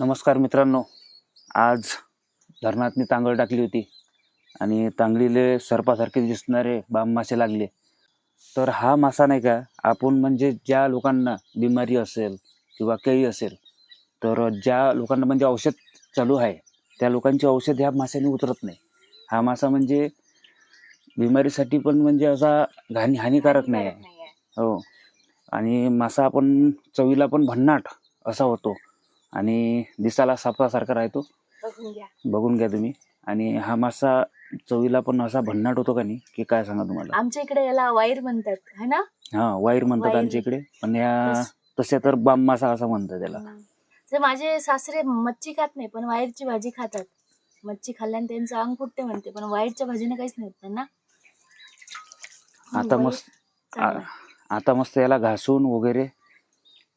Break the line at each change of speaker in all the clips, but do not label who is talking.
नमस्कार मित्रांनो. आज धरणात मी तांगळ टाकली होती आणि तांगडीले सर्पासारखे दिसणारे बाम मासे लागले. तर हा मासा नाही का आपण म्हणजे ज्या लोकांना बिमारी असेल किंवा केळी असेल तर ज्या लोकांना म्हणजे औषध चालू आहे त्या लोकांची औषध ह्या माशाने उतरत नाही. हा मासा म्हणजे बिमारीसाठी पण म्हणजे असा घाणी हानिकारक नाही आहे. हो. आणि मासा आपण चवीला पण भन्नाट असा होतो. आणि दिसाला सापासारखा राहतो.
बघून घ्या.
तुम्ही. आणि हा मासा चवीला पण असा भन्नाट होतो का नाही की काय सांगा तुम्हाला?
आमच्या इकडे याला वाईर म्हणतात है ना?
हा वाईर म्हणतात. आमच्या इकडे. पण या
तस-
तर बाम मासा असं म्हणतात त्याला.
माझे सासरे मच्छी खात नाही पण वाईरची भाजी खातात. मच्छी खाल्ल्याने त्यांचं अंग फुटते म्हणते पण वाईरच्या भाजीने काहीच नाही होत त्यांना.
आता मस्त. आता मस्त याला घासून वगैरे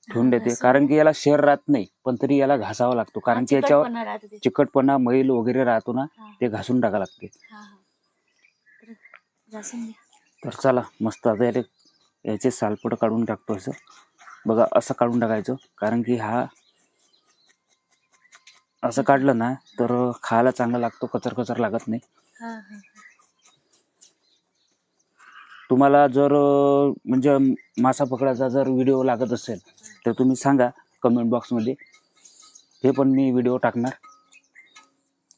ठेवून देते. कारण की याला शेर राहत नाही पण तरी याला घासावा लागतो. कारण की याच्यावर
चिकटपणा
मैल वगैरे राहतो ना ते घासून टाका लागते.
तर
चला मस्त आता याले याचे सालपट काढून टाकतो असं. बघा असं काढून टाकायचं. कारण की हा असं काढलं ना तर खायला चांगला लागतो कचर कचर लागत नाही. तुम्हाला जर म्हणजे मासा पकडायचा जर व्हिडिओ लागत असेल तर तुम्ही सांगा कमेंट बॉक्समध्ये हे पण मी व्हिडिओ टाकणार.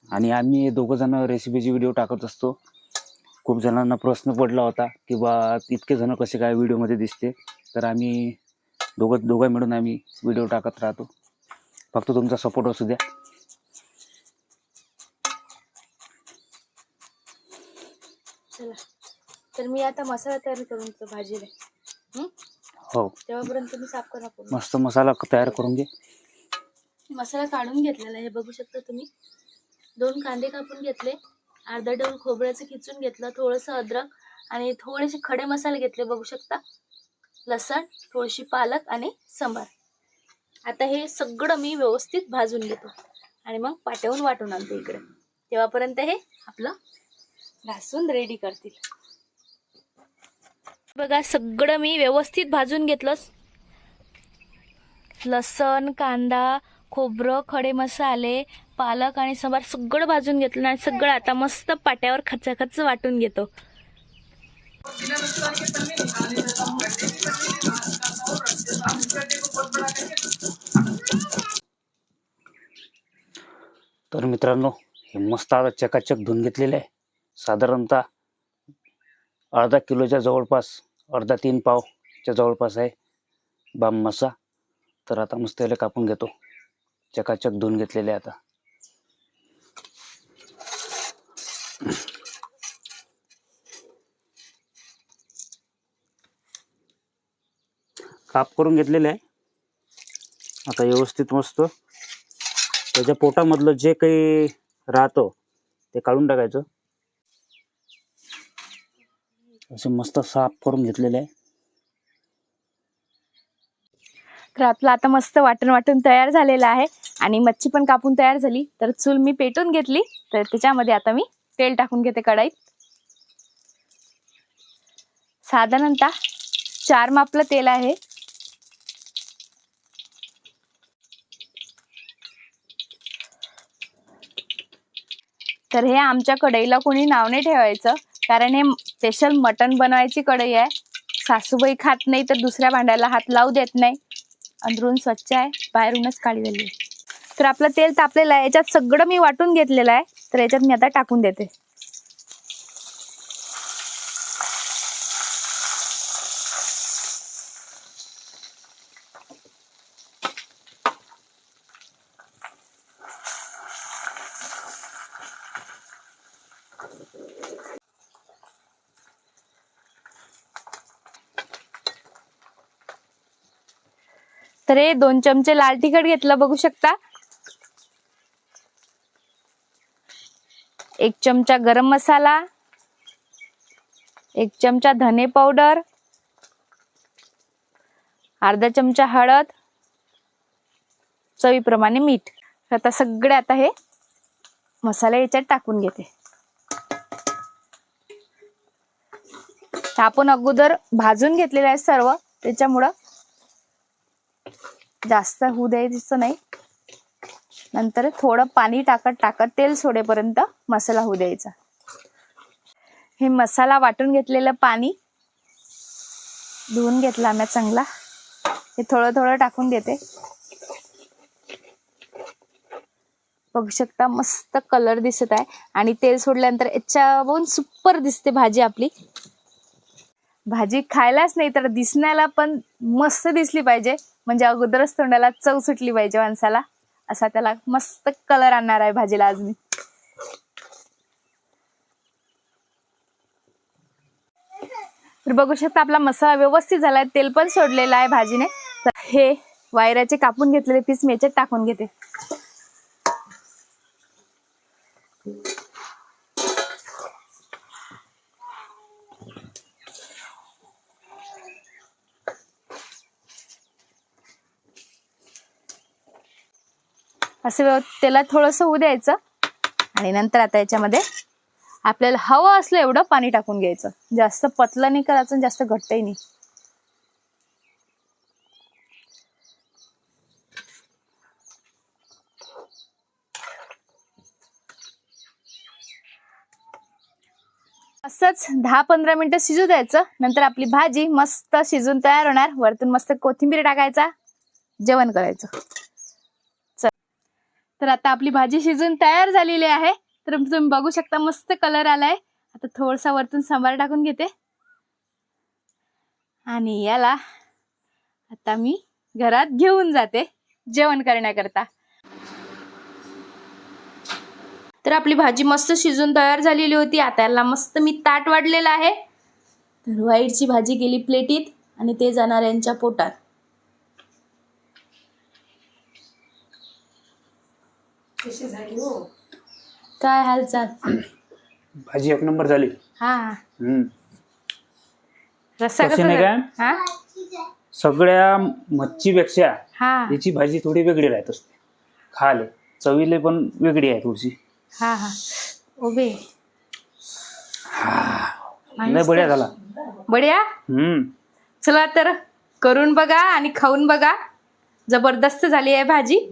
आणि आम्ही दोघंजणं रेसिपीचे व्हिडिओ टाकत असतो. खूप जणांना प्रश्न पडला होता की बा इतके जणं कसे काय व्हिडिओमध्ये दिसते? तर आम्ही दोघं दोघं मिळून आम्ही व्हिडिओ टाकत राहतो. फक्त तुमचा सपोर्ट असू द्या
चला तर मी आता मसाला तयार करून देतो भाजीला. हं?
हो.
तेव्हापर्यंत मी साफ करा पूर्ण.
मस्त मसाला तयार करून घे.
मसाला काढून घेतलेला आहे हे बघू शकता तुम्ही. दोन कांदे कापून घेतले अर्धा डोल खोबऱ्याचं खिचून घेतलं थोडंसं अद्रक आणि थोडेसे खडे मसाले घेतले बघू शकता. लसण थोडीशी पालक आणि सांबार. आता हे सगळं मी व्यवस्थित भाजून घेतो. आणि मग पाट्यावून वाटून आणतो इकडे. तेव्हापर्यंत हे आपलं घासून रेडी करतील. बघा सगळं मी व्यवस्थित भाजून घेतलं. लसण कांदा खोबरं खडे मसाले पालक आणि सांबार सगळं भाजून घेतलं आणि सगळं आता मस्त पाट्यावर खचाखच वाटून घेतो.
तर मित्रांनो हे मस्त आता चकाचक धुवून घेतलेले आहे. साधारणतः अर्धा किलोच्या जवळपास अर्धा तीन पावच्या जवळपास आहे बाम मसा. तर आता मस्त याला कापून घेतो. चकाचक धुवून घेतलेले आहे आता. काप करून घेतलेले आहे. आता व्यवस्थित मस्त. त्याच्या पोटामधलं जे काही राहतं ते काढून टाकायचं. असे मस्त साफ करून घेतलेले आहे.
तर आपलं आता मस्त वाटण वाटून तयार झालेलं आहे. आणि मच्छी पण कापून तयार झाली. तर चूल मी पेटून घेतली. तर त्याच्यामध्ये आता मी तेल टाकून घेते कढाईत. साधारणतः चार मापलं तेल आहे. तर हे आमच्या कढईला कोणी नाव नाही ठेवायचं. कारण हे स्पेशल मटण बनवायची कढई आहे. सासूबाई खात नाही तर दुसऱ्या भांड्याला हात लावू देत नाही. अंदरून स्वच्छ आहे बाहेरूनच काळी झाली तर आपलं तेल तापलेलं आहे याच्यात सगळं मी वाटून घेतलेलं आहे. तर याच्यात मी आता टाकून देते. तर हे दोन चमचे लाल तिखट घेतलं बघू शकता. एक चमचा गरम मसाला. एक चमचा धने पावडर. अर्धा चमचा हळद. चवीप्रमाणे मीठ. आता सगळे आता हे मसाले याच्यात टाकून घेते. आपण अगोदर भाजून घेतलेलं आहे सर्व त्याच्यामुळं जास्त होऊ द्यायचं नाही. नंतर थोडं पाणी टाकत टाकत तेल सोडेपर्यंत मसाला होऊ द्यायचा. हे मसाला वाटून घेतलेलं पाणी धुवून घेतला आम्ही चांगला. हे थोडं थोडं टाकून देते. बघू शकता मस्त कलर दिसत आहे. आणि तेल सोडल्यानंतर याच्यावरून सुपर दिसते भाजी आपली. भाजी खायलाच नाही तर दिसण्याला पण मस्त दिसली पाहिजे. म्हणजे अगोदरच तोंडाला चव सुटली पाहिजे माणसाला. असा त्याला मस्त कलर आणणार आहे भाजीला आज मी. तर बघू शकता आपला मसाला व्यवस्थित झालाय तेल पण सोडलेलं आहे भाजीने. तर हे वायराचे कापून घेतलेले पीस मी याच्यात टाकून घेते. असं त्याला थोडंसं होऊ द्यायचं. आणि नंतर आता याच्यामध्ये आपल्याला हवं असलं एवढं पाणी टाकून घ्यायचं. जास्त पतलं नाही करायचं जास्त घट्टही नाही. असंच दहा पंधरा मिनिटं शिजू द्यायचं. नंतर आपली भाजी मस्त शिजून तयार होणार. वरतून मस्त कोथिंबीर टाकायचा. जेवण करायचं. तर आता आपली भाजी शिजून तयार झालेली आहे. तर तुम्ही बघू शकता मस्त कलर आलाय. आता थोडसा वरतून सांबार टाकून घेते. आणि याला आता मी घरात घेऊन जाते जेवण करण्याकरता. तर आपली भाजी मस्त शिजून तयार झालेली होती. आता याला मस्त मी ताट वाढलेलं आहे. तर व्हाईटची भाजी गेली प्लेटीत आणि ते पोटात काय हालचाल?
भाजी एक नंबर झाली.
हा.
हम्म.
रस्सा
कशी
कसा
नाही
झाला?
काय?
हा?
सगळ्या मच्छीपेक्षा
हा.
याची भाजी थोडी वेगळी राहत असते. खाले चवीले पण वेगळी आहे थोडीशी.
हा हा. उभे.
लय बढिया झाला.
बढिया?
हम्म.
चला तर करून बघा आणि खाऊन बघा. जबरदस्त झाली आहे भाजी.